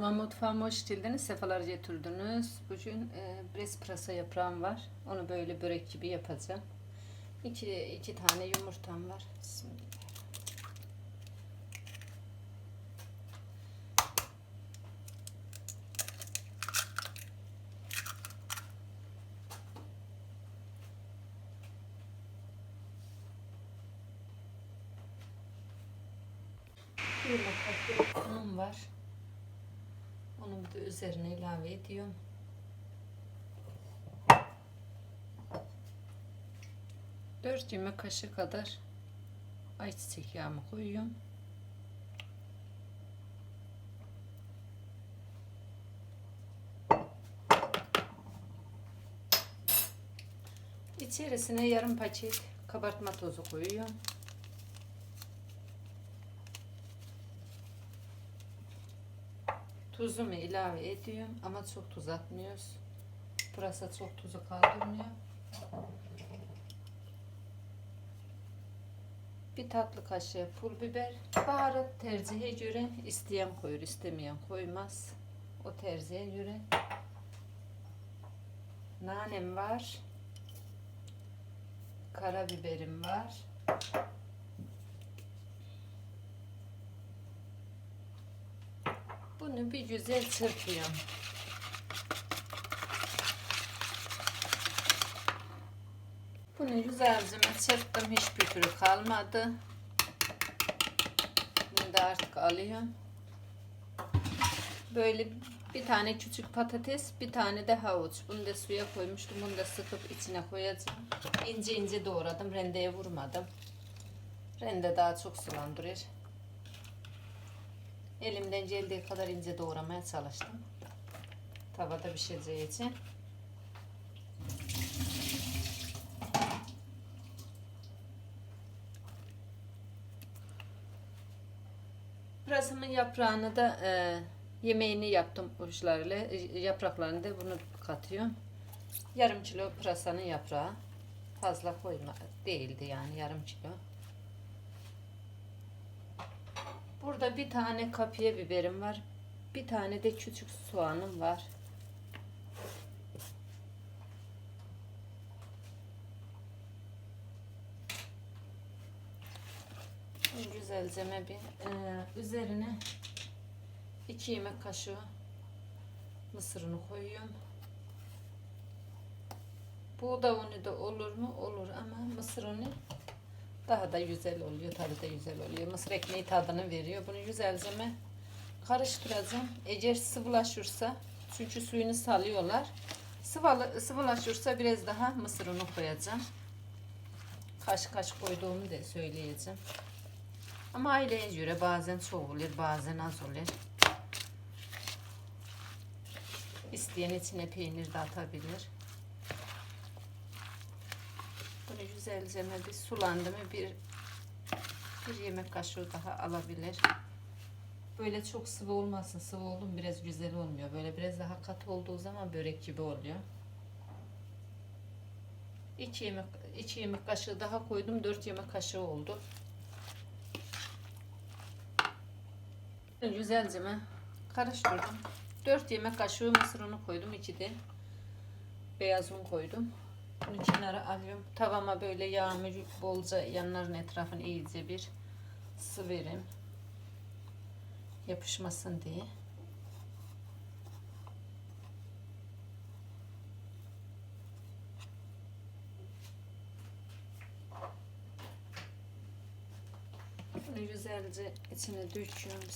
Kanalıma mutfağıma hoş geldiniz. Sefalar getirdiniz. Bugün e, brez pırasa yaprağım var. Onu böyle börek gibi yapacağım. İki, iki tane yumurtam var. Bir yumurta var. Onu bir üzerine ilave ediyorum. Dört yemek kaşığı kadar ayçiçek yağımı koyuyorum. İçerisine yarım paket kabartma tozu koyuyorum. Tuzumu ilave ediyorum ama çok tuz atmıyoruz. Pırasa çok tuzu kaldırmıyor. Bir tatlı kaşığı pul biber. Baharat tercihe göre isteyen koyur, istemeyen koymaz. O tercihe göre. Nanem var. Karabiberim var. Bunu bir güzel çırpıyorum. Bunu güzelce çırptım. Hiçbir türü kalmadı. Bunu da artık alıyorum. Böyle bir tane küçük patates, bir tane de havuç. Bunu da suya koymuştum. Bunu da sıkıp içine koyacağım. İnce ince doğradım. Rendeye vurmadım. Rende daha çok sulandırır. Elimden geldiği kadar ince doğramaya çalıştım. Tavada pişireceği için. Pırasımın yaprağını da e, yemeğini yaptım uçlarıyla. E, yapraklarını da bunu katıyorum. Yarım kilo pırasanın yaprağı. Fazla koyma değildi yani yarım kilo. Burada bir tane kapya biberim var. Bir tane de küçük soğanım var. Güzelce bir e, üzerine iki yemek kaşığı mısırını koyuyorum. Buğday unu da olur mu? Olur ama mısır unu daha da güzel oluyor. Tadı da güzel oluyor. Mısır ekmeği tadını veriyor. Bunu güzelce karıştıracağım. Eğer sıvılaşırsa çünkü suyunu salıyorlar. Sıvılı, sıvılaşırsa biraz daha mısır unu koyacağım. Kaç kaç koyduğumu da söyleyeceğim. Ama aileye göre bazen çok olur, bazen az olur. İsteyen içine peynir de atabilir. Güzelce bir sulandı mı bir bir yemek kaşığı daha alabilir. Böyle çok sıvı olmasın. Sıvı oldu mu biraz güzel olmuyor. Böyle biraz daha katı olduğu zaman börek gibi oluyor. 2 yemek 2 yemek kaşığı daha koydum. 4 yemek kaşığı oldu. Güzelce mi karıştırdım. 4 yemek kaşığı mısır unu koydum. 2 de beyaz un koydum. Bunu kenara alıyorum. Tavama böyle yağımı bolca yanların etrafını iyice bir sıvırım. Yapışmasın diye. Bunu güzelce içine döküyorum.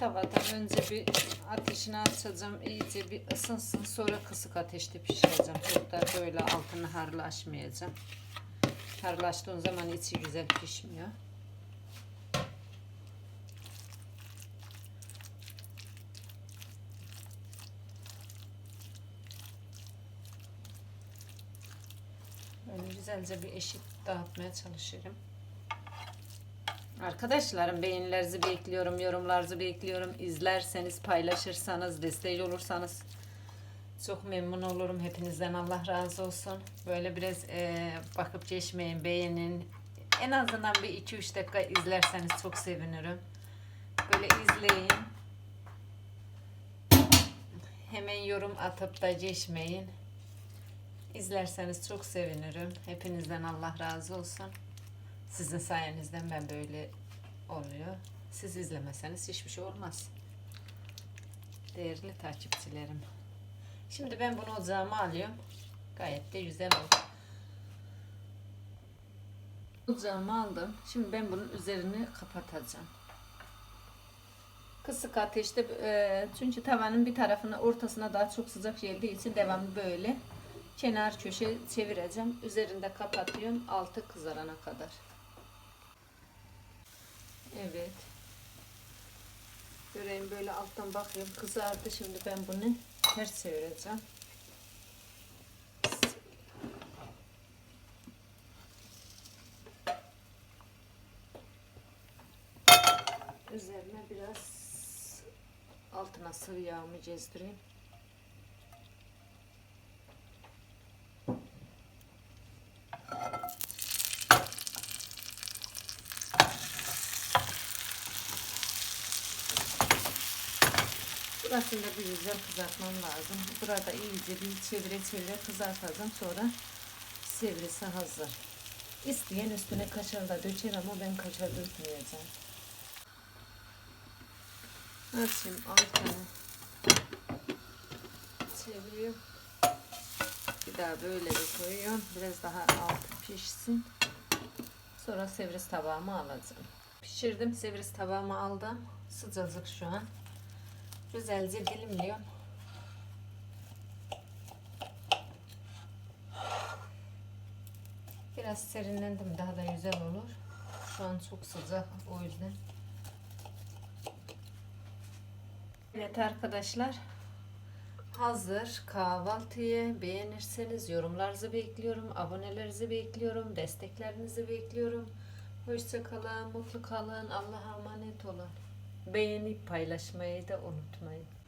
Tavadan önce bir ateşini açacağım. iyice bir ısınsın. Sonra kısık ateşte pişireceğim. Çok da böyle altını harlaşmayacağım. Harlaştığın zaman içi güzel pişmiyor. Böyle güzelce bir eşit dağıtmaya çalışırım. Arkadaşlarım beğenilerinizi bekliyorum, yorumlarınızı bekliyorum. İzlerseniz, paylaşırsanız, destek olursanız çok memnun olurum. Hepinizden Allah razı olsun. Böyle biraz e, bakıp geçmeyin, beğenin. En azından bir 2-3 dakika izlerseniz çok sevinirim. Böyle izleyin. Hemen yorum atıp da geçmeyin. İzlerseniz çok sevinirim. Hepinizden Allah razı olsun. Sizin sayenizden ben böyle oluyor. Siz izlemeseniz hiçbir şey olmaz. Değerli takipçilerim. Şimdi ben bunu ocağıma alıyorum. Gayet de güzel oldu. Ocağıma aldım. Şimdi ben bunun üzerini kapatacağım. Kısık ateşte e, çünkü tavanın bir tarafına ortasına daha çok sıcak geldiği için devamlı böyle kenar köşe çevireceğim. Üzerinde kapatıyorum altı kızarana kadar. Evet. Böreğim böyle alttan bakıyorum kızardı. Şimdi ben bunu ters çevireceğim. Üzerine biraz altına sıvı yağımı gezdireyim. Burasını da bir güzel kızartmam lazım. Burada iyice bir çevire çevire kızartacağım. Sonra sevrisi hazır. İsteyen üstüne kaşar da döker ama ben kaşar dökmeyeceğim. Açayım altını. Çeviriyorum. Bir daha böyle de koyuyorum. Biraz daha altı pişsin. Sonra sevris tabağıma alacağım. Pişirdim. Sevris tabağıma aldım. Sıcacık şu an. Güzelce dilimliyorum. Biraz serinlendim. Daha da güzel olur. Şu an çok sıcak. O yüzden. Evet arkadaşlar. Hazır kahvaltıyı beğenirseniz yorumlarınızı bekliyorum. Abonelerinizi bekliyorum. Desteklerinizi bekliyorum. Hoşça kalın, mutlu kalın. Allah'a emanet olun. Beğenip paylaşmayı da unutmayın.